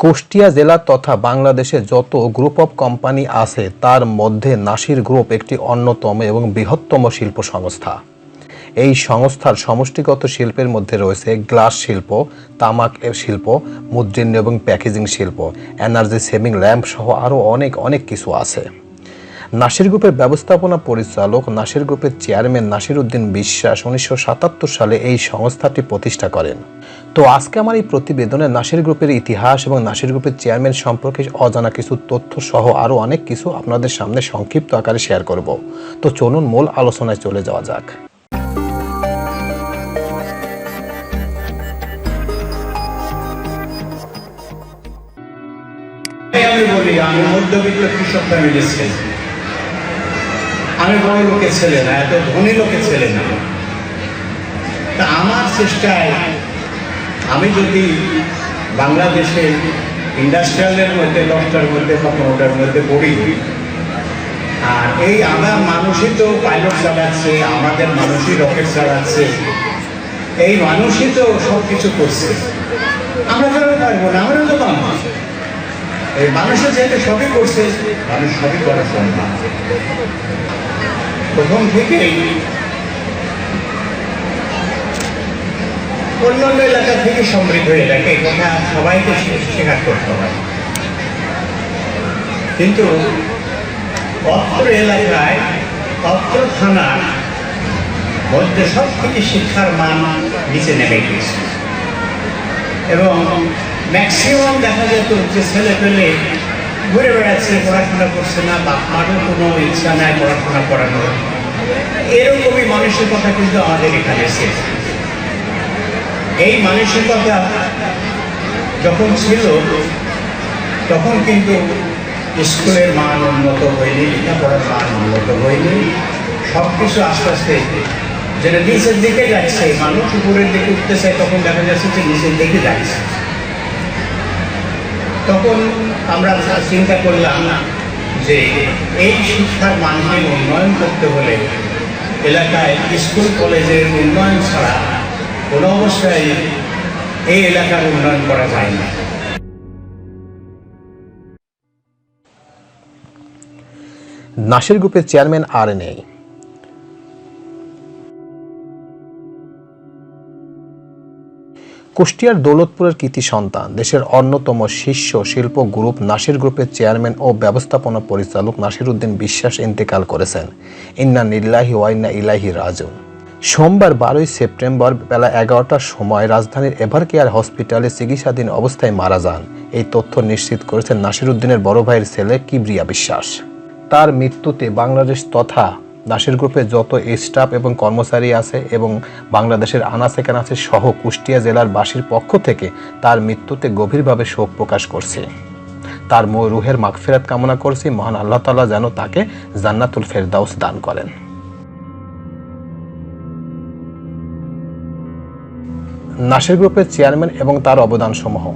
কুষ্টিয়া জেলা তথা বাংলাদেশে যত গ্রুপ অফ কোম্পানি আছে, তার মধ্যে নাসির গ্রুপ একটি অন্যতম এবং বৃহত্তম শিল্প সংস্থা। এই সংস্থার সমষ্টিগত শিল্পের মধ্যে রয়েছে গ্লাস শিল্প, তামাক শিল্প মুদ্রণ এবং প্যাকেজিং শিল্প, এনার্জি সেভিং ল্যাম্প সহ আরও অনেক অনেক কিছু আছে। নাসির গ্রুপের ব্যবস্থাপনা পরিচালক নাসির গ্রুপের চেয়ারম্যান নাসির উদ্দিন বিশ্বাস উনিশশো সাতাত্তর সালে এই সংস্থাটি প্রতিষ্ঠা করেন। তো আজকে আমার এই প্রতিবেদনে নাসির গ্রুপের ইতিহাস এবং নাসির গ্রুপের চেয়ারম্যান সম্পর্কে অজানা কিছু তথ্য সহ আরও অনেক কিছু আপনাদের সামনে সংক্ষিপ্ত আকারে শেয়ার করব। তো চলুন মূল আলোচনায় চলে যাওয়া যাক। আমি বলি, আমি মধ্যবিত্ত আমি বড় লোকের ছেলে না, এত ধনী লোকের ছেলে না। তা আমার চেষ্টায় আমি যদি বাংলাদেশে ইন্ডাস্ট্রিয়ালের মধ্যে দশটার মধ্যে বা পনেরোটার মধ্যে পড়ি, আর এই আমার মানুষই তো পাইলট চালাচ্ছে আমাদের মানুষই রকেট চালাচ্ছে এই মানুষই তো সব কিছু করছে। আমরা কেন পারব না? আমরা তো মানুষ এই মানুষের যেহেতু সবই করছে, মানুষ সবই করা সম্ভব। প্রথম থেকেই অন্যান্য এলাকা থেকে সমৃদ্ধ এলাকা এই কথা সবাইকে স্বী- স্বীকার করতে হয়। কিন্তু অত্র এলাকায়, অত্র থানার মধ্যে সব থেকে শিক্ষার মান নিচে নেমে গিয়েছে। এবং ম্যাক্সিমাম দেখা যেত যে ছেলে পেলে ঘুরে বেড়াচ্ছে, পড়াশোনা করছে না, বাপ মারও কোনো ইচ্ছা নাই পড়াশোনা করানোর। এরকমই মানসিকতা কিন্তু আমাদের এখানে এসেছে। এই মানসিকতা যখন ছিল, তখন কিন্তু স্কুলের মান উন্নত হয়নি, লেখাপড়ার মান উন্নত হয়নি। সব কিছু আস্তে আস্তে যেটা নিচের দিকে যাচ্ছে, মানুষ উপরের দিকে উঠতে চায় তখন দেখা যাচ্ছে যে নিচের দিকে যাচ্ছে। তখন আমরা চিন্তা করলাম যে এই শিক্ষার মানকে উন্নয়ন করতে হলে এলাকায় স্কুল, কলেজের উন্নয়ন ছাড়া কোনো অবস্থায় এই এলাকার উন্নয়ন করা যায় না। নাসির গ্রুপের চেয়ারম্যান আর নেই। কুষ্টিয়ার দৌলতপুরের কৃতি সন্তান, দেশের অন্যতম শীর্ষ শিল্প গ্রুপ নাসির গ্রুপের চেয়ারম্যান ও ব্যবস্থাপনা পরিচালক নাসির উদ্দিন বিশ্বাস ইন্তেকাল করেছেন। ইন্না নিল্লাহি ওয়াইন্না ইলাহি রাজুন সোমবার বারোই সেপ্টেম্বর বেলা এগারোটার সময় রাজধানীর এভার কেয়ার হসপিটালে চিকিৎসাধীন অবস্থায় মারা যান। এই তথ্য নিশ্চিত করেছেন নাসির উদ্দিনের বড় ভাইয়ের ছেলে কিবরিয়া বিশ্বাস। তার মৃত্যুতে বাংলাদেশ তথা নাসির গ্রুপের যত স্টাফ এবং কর্মচারী আছে এবং বাংলাদেশের আনাচে কানাচে সহ কুষ্টিয়া জেলার বাসীর পক্ষ থেকে তার মৃত্যুতে গভীরভাবে শোক প্রকাশ করছে। তার রুহের মাগফিরাত কামনা করছি। মহান আল্লাহ তাআলা যেন তাকে জান্নাতুল ফেরদাউস দান করেন। নাসির গ্রুপের চেয়ারম্যান এবং তার অবদানসমূহ।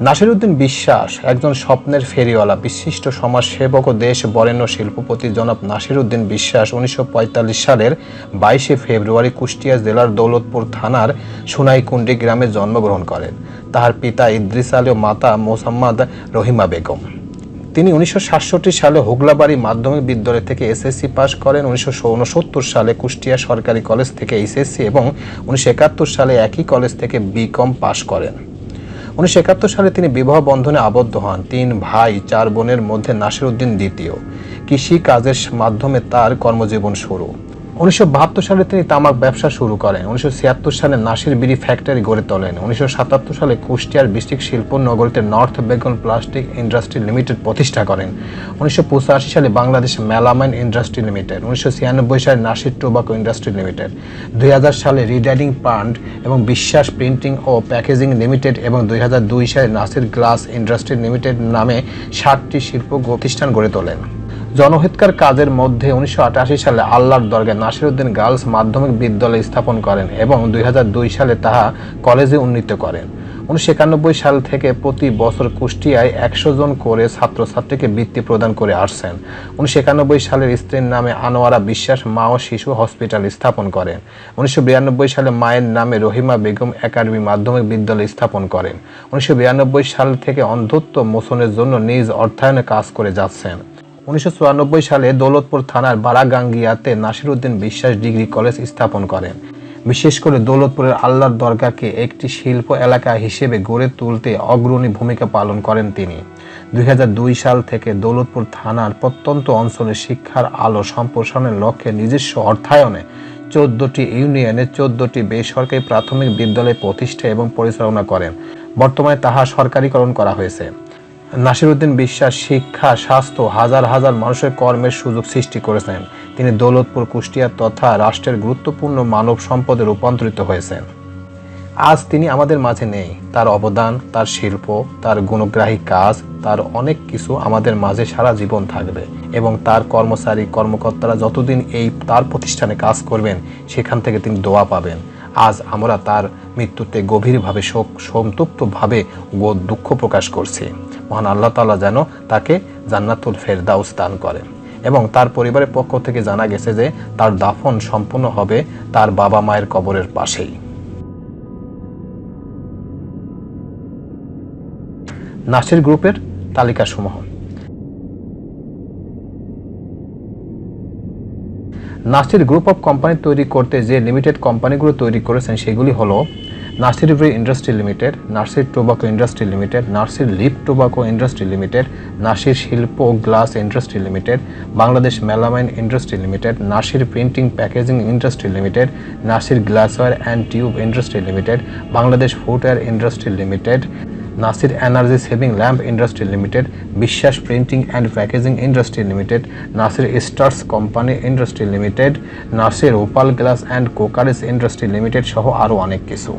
নাসিরুদ্দিন বিশ্বাস একজন স্বপ্নের ফেরিওয়ালা, বিশিষ্ট সমাজসেবক ও দেশ বরেণ্য শিল্পপতি জনাব নাসিরুদ্দিন বিশ্বাস উনিশশো পঁয়তাল্লিশ সালের বাইশে ফেব্রুয়ারি কুষ্টিয়া জেলার দৌলতপুর থানার সোনাইকুণ্ডি গ্রামে জন্মগ্রহণ করেন। তাহার পিতা ইদ্রিস আলী ও মাতা মোসাম্মদ রহিমা বেগম। তিনি উনিশশো সালে হুগলাবাড়ি মাধ্যমিক বিদ্যালয় থেকে এসএসসি পাশ করেন, উনিশশো উনসত্তর সালে কুষ্টিয়া সরকারি কলেজ থেকে এসএসসি এবং উনিশশো একাত্তর সালে একই কলেজ থেকে বিকম পাশ করেন। উনিশশো একাত্তর সালে তিনি বিবাহ বন্ধনে আবদ্ধ হন, তিন ভাই, চার বোনের মধ্যে নাসির উদ্দিন দ্বিতীয়। কৃষি কাজের মাধ্যমে তার কর্মজীবন শুরু। উনিশশো বাহাত্তর সালে তিনি তামাক ব্যবসা শুরু করেন। উনিশশো ছিয়াত্তর সালে নাসির বিড়ি ফ্যাক্টরি গড়ে তোলেন। উনিশশো সাতাত্তর সালে কুষ্টিয়ার ডিস্ট্রিক্ট শিল্প নগরীতে north Bengal plastic industry limited প্রতিষ্ঠা করেন। উনিশশো পঁচাশি সালে বাংলাদেশ মেলামাইন ইন্ডাস্ট্রি লিমিটেড। উনিশশো ছিয়ানব্বই সালে নাসির টোবাকো ইন্ডাস্ট্রি লিমিটেড। দুই হাজার সালে রিডাইডিং প্লান্ট এবং বিশ্বাস প্রিন্টিং ও প্যাকেজিং লিমিটেড এবং দুই হাজার দুই সালে নাসির গ্লাস ইন্ডাস্ট্রি লিমিটেড নামে ষাটটি শিল্প প্রতিষ্ঠান গড়ে তোলেন। জনহিতকার কাজের মধ্যে উনিশশো আটাশি সালে আল্লাহর দরগায় নাসিরউদ্দিন গার্লস মাধ্যমিক বিদ্যালয় স্থাপন করেন এবং দুই হাজার দুই সালে তাহা কলেজে উন্নীত করেন। উনিশশো একানব্বই সাল থেকে প্রতি বছর কুষ্টিয়ায় একশো জন করে ছাত্রছাত্রীকে বৃত্তি প্রদান করে আসছেন। উনিশশো একানব্বই সালের স্ত্রীর নামে আনোয়ারা বিশ্বাস মা ও শিশু হসপিটাল স্থাপন করেন। উনিশশো বিরানব্বই সালে মায়ের নামে রহিমা বেগম একাডেমি মাধ্যমিক বিদ্যালয় স্থাপন করেন। উনিশশো বিরানব্বই সাল থেকে অন্ধত্ব মোচনের জন্য নিজ অর্থায়নে কাজ করে যাচ্ছেন। উনিশশো চুরানব্বই সালে দৌলতপুর থানার বারাগাঙ্গিয়াতে নাসিরউদ্দিন বিশ্বাস ডিগ্রি কলেজ স্থাপন করেন। বিশেষ করে দৌলতপুরের আল্লাহর দরগাকে একটি শিল্প এলাকা হিসেবে গড়ে তুলতে অগ্রণী ভূমিকা পালন করেন তিনি। দুই হাজার দুই সাল থেকে দৌলতপুর থানার প্রত্যন্ত অঞ্চলে শিক্ষার আলো সম্প্রসারণের লক্ষ্যে নিজস্ব অর্থায়নে চোদ্দটি ইউনিয়নে চোদ্দটি বেসরকারি প্রাথমিক বিদ্যালয় প্রতিষ্ঠা এবং পরিচালনা করেন। বর্তমানে তাহা সরকারিকরণ করা হয়েছে। নাসিরউদ্দিন বিশ্বাস শিক্ষা, স্বাস্থ্য হাজার হাজার মানুষের কর্মের সুযোগ সৃষ্টি করেছেন। তিনি দৌলতপুর, কুষ্টিয়া তথা রাষ্ট্রের গুরুত্বপূর্ণ মানব সম্পদে রূপান্তরিত হয়েছেন। আজ তিনি আমাদের মাঝে নেই। তার অবদান, তার শিল্প, তার গুণগ্রাহী কাজ, তার অনেক কিছু আমাদের মাঝে সারা জীবন থাকবে এবং তার কর্মচারী, কর্মকর্তারা যতদিন এই, তার প্রতিষ্ঠানে কাজ করবেন, সেখান থেকে তিনি দোয়া পাবেন। আজ আমরা তার মৃত্যুতে গভীরভাবে শোক, সন্তপ্তভাবে গো- দুঃখ প্রকাশ করছি। মহান আল্লাহ তাআলা যেন তাকে জান্নাতুল ফেরদাউস দান করেন এবং তার পরিবারের পক্ষ থেকে জানা গেছে যে তার দাফন সম্পূর্ণ হবে তার বাবা মায়ের কবরের পাশেই। নাসির গ্রুপের তালিকা নাসির গ্রুপ অফ কোম্পানি তৈরি করতে যে লিমিটেড কোম্পানিগুলো তৈরি করেছেন সেগুলি হলো Nasir ivory industry limited, Nasir tobacco industry limited, Nasir leaf tobacco industry limited Nasir শিল্প glass industry limited, Bangladesh melamine industry limited Nasir printing packaging industry limited Nasir glassware and tube industry limited, Bangladesh footwear industry limited Nasir energy saving lamp industry limited, Biswas printing and packaging industry limited, Nasir stars company industry limited, Nasir opal glass and crockeries industry limited সহ আরও অনেক কিছু।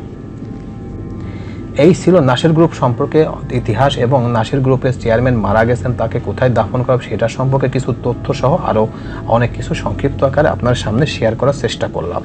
এই ছিল Nasir group সম্পর্কে ইতিহাস এবং নাসির গ্রুপের চেয়ারম্যান মারা গেছেন, তাকে কোথায় দাফন করা সেটা সম্পর্কে কিছু তথ্য সহ আরও অনেক কিছু সংক্ষিপ্ত আকারে আপনার সামনে শেয়ার করার চেষ্টা করলাম।